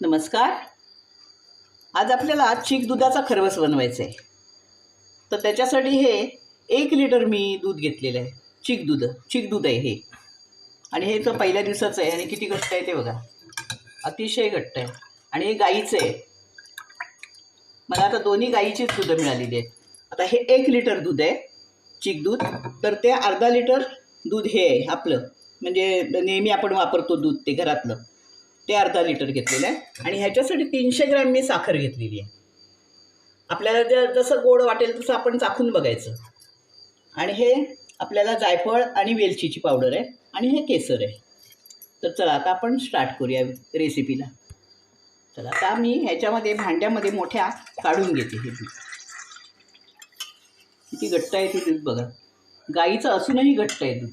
नमस्कार. आज आपल्याला चीक दुधाचा खरवस बनवायचा आहे. तर त्याच्यासाठी हे एक लिटर मी दूध घेतलेलं आहे. चीक दूध चीक दूध आहे हे. आणि हे तर पहिल्या दिवसाचं आहे आणि किती घट्ट आहे ते बघा. अतिशय घट्ट आहे. आणि हे गाईचं आहे. मला आता दोन्ही गाईचीच दूध मिळालेली आहेत. आता हे एक लिटर दूध आहे चीक दूध. तर ते अर्धा लिटर दूध हे आहे आपलं. म्हणजे नेहमी आपण वापरतो दूध ते घरातलं. ते अर्धा लिटर घेतलेलं आहे आणि ह्याच्यासाठी तीनशे ग्रॅम मी साखर घेतलेली आहे. आपल्याला ज जसं गोड वाटेल तसं आपण चाखून बघायचं. आणि हे आपल्याला जायफळ आणि वेलचीची पावडर आहे. आणि हे केसर आहे. तर चला आता आपण स्टार्ट करूया रेसिपीला चला आता मी ह्याच्यामध्ये भांड्यामध्ये मोठ्या काढून घेते हे दूध. किती घट्ट आहे ते दूध बघा. गाईचं असूनही घट्ट आहे दूध.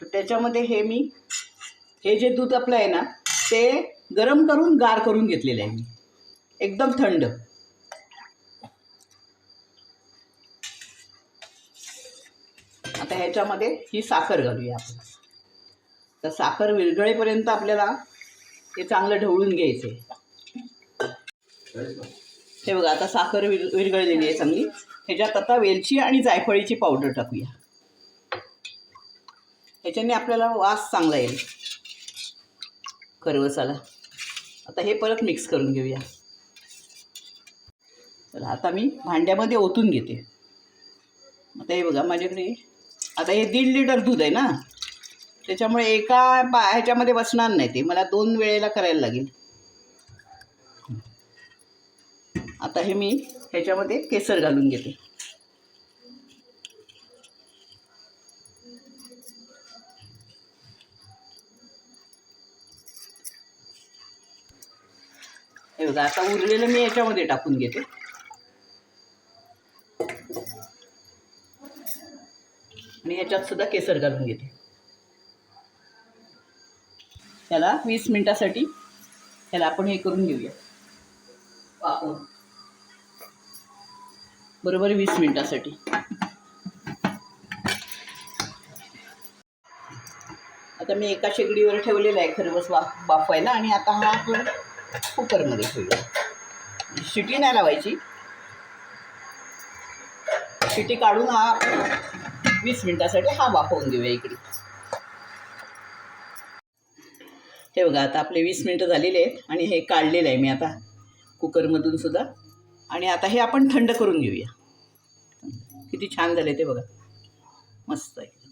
तर त्याच्यामध्ये हे मी हे जे दूध आपलं आहे ना ते गरम करून गार करून घेतलेलं आहे मी. एकदम थंड. आता ह्याच्यामध्ये ही साखर घालूया आपण. तर साखर विरघळेपर्यंत आपल्याला हे चांगलं ढवळून घ्यायचं हे बघा आता साखर विर विरघळलेली आहे चांगली. ह्याच्यात आता वेलची आणि जायफळीची पावडर टाकूया. ह्याच्याने आपल्याला वास चांगला येईल. करवसाला आता हे परत मिक्स करून घेऊया. चला आता मी भांड्यामध्ये ओतून घेते. आता हे बघा माझ्याकडे आता हे दीड लिटर दूध आहे ना? त्याच्यामुळे एका बा ह्याच्यामध्ये बसणार नाही ते. मला दोन वेळेला करायला लागेल. आता हे मी ह्याच्यामध्ये केसर घालून घेते. हे बघा आता उरलेलं मी याच्यामध्ये टाकून घेते. आणि याच्यात सुद्धा केसर घालून घेते. त्याला वीस मिनिटासाठी त्याला आपण हे करून घेऊया. बरोबर वीस मिनिटासाठी. आता मी एका शेगडीवर ठेवलेला आहे खरवस वाफ वाफवायला आणि आता हा आपण कुकरमध्ये ठेवूया. शिटी नाही लावायची. शिटी काढून हा वीस मिनिटासाठी हा वाफवून घेऊया इकडे. हे बघा आता आपले वीस मिनटं झालेले आहेत आणि हे काढलेलं आहे मी आता कुकरमधून सुद्धा. आणि आता हे आपण थंड करून घेऊया. किती छान झाले ते बघा. मस्त आहे.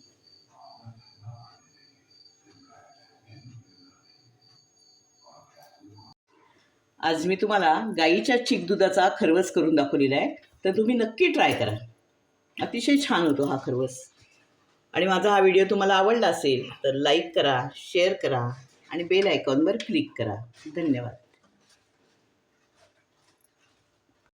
आज मी तुम्हाला गाईच्या चीक दुधाचा खरवस करून दाखवलेला आहे. तर तुम्ही नक्की ट्राय करा. अतिशय छान होतो हा खरवस. आणि माझा हा व्हिडिओ तुम्हाला आवडला असेल तर लाईक करा शेअर करा आणि बेल आयकॉनवर क्लिक करा. धन्यवाद.